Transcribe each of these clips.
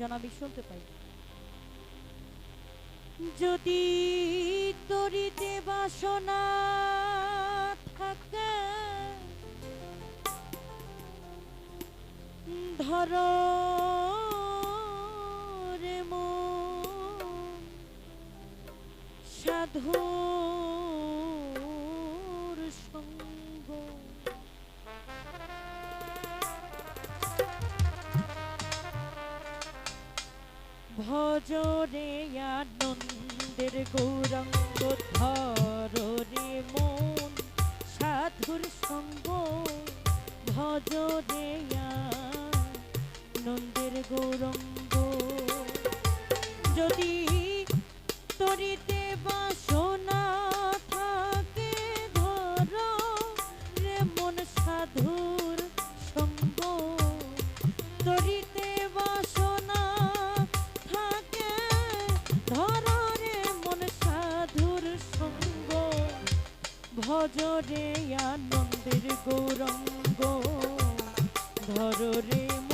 জানাবি শুনতে পাই। যদি তরিতে বাসনা থাকে ধর সাধু ভজনে আনন্দের গৌরঙ্গ ধরে মন সাধুর সঙ্গ ভজনে আনন্দের গৌরঙ্গ। যদি তরিত জোরে আনন্দের গৌরঙ্গ ধরো রে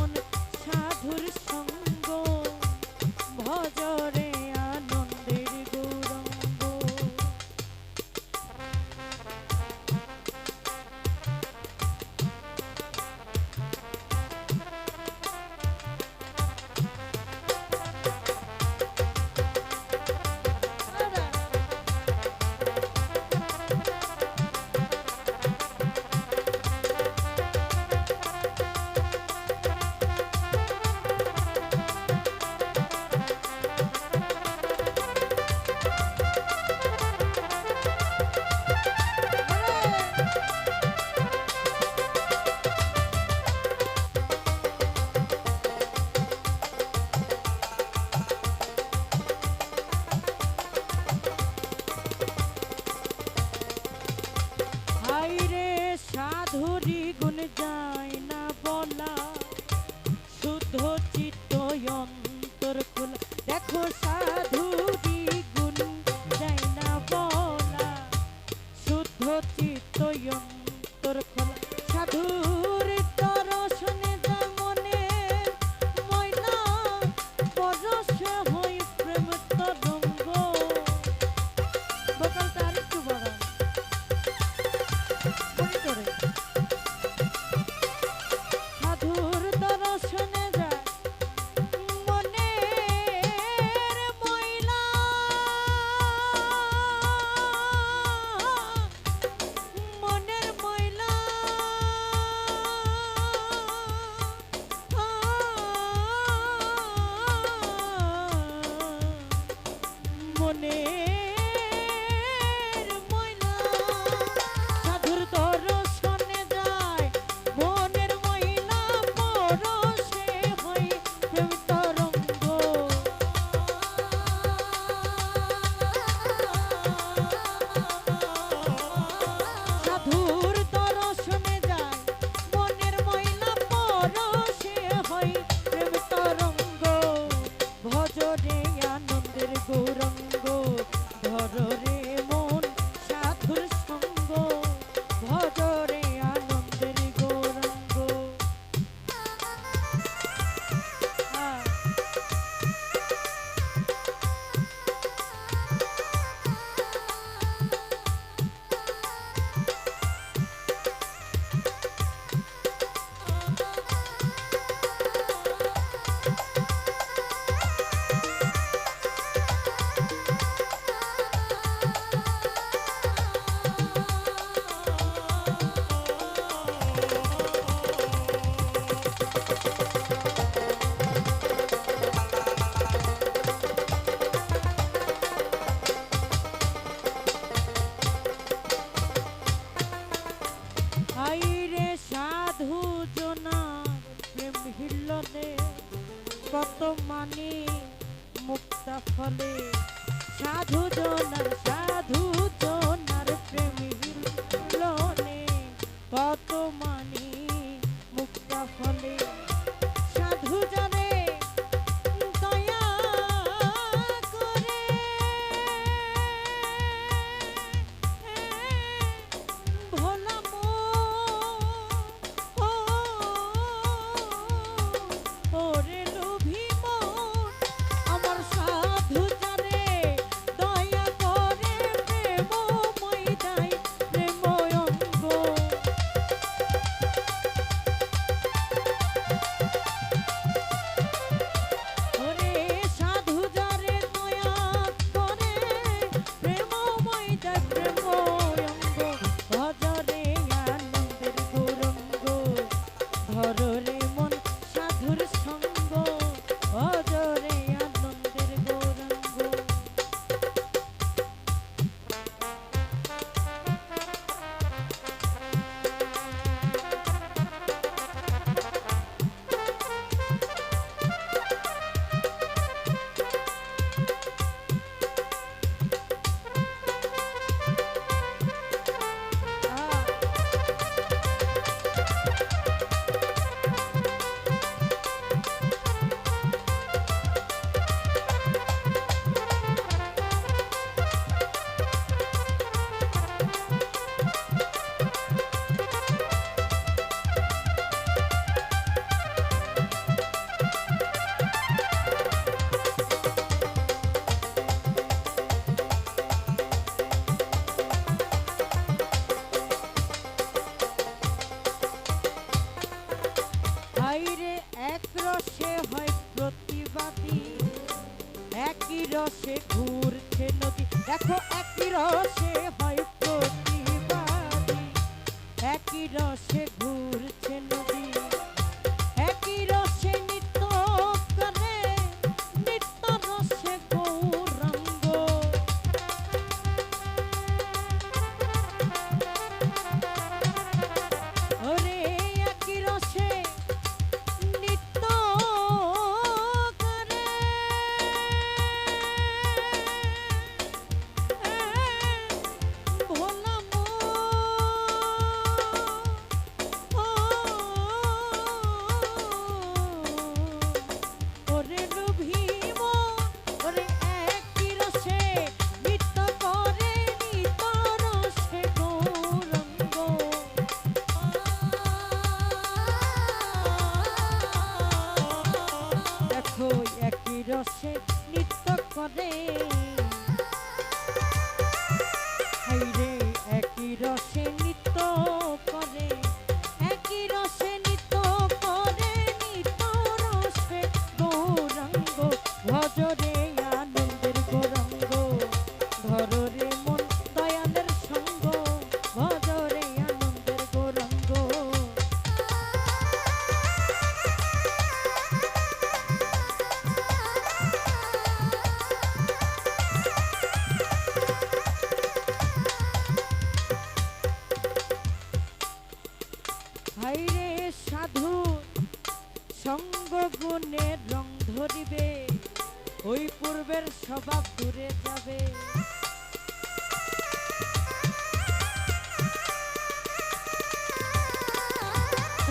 ঘটিত অন্তর খোলা সাধু মানে মুক্ত ফলে সাধু জনার সাধু জনার প্রেমী লনে কত মানে মুক্ত ফলে দেখো একই রসে হয় প্রতিবাদী একই রসে ঘুরছে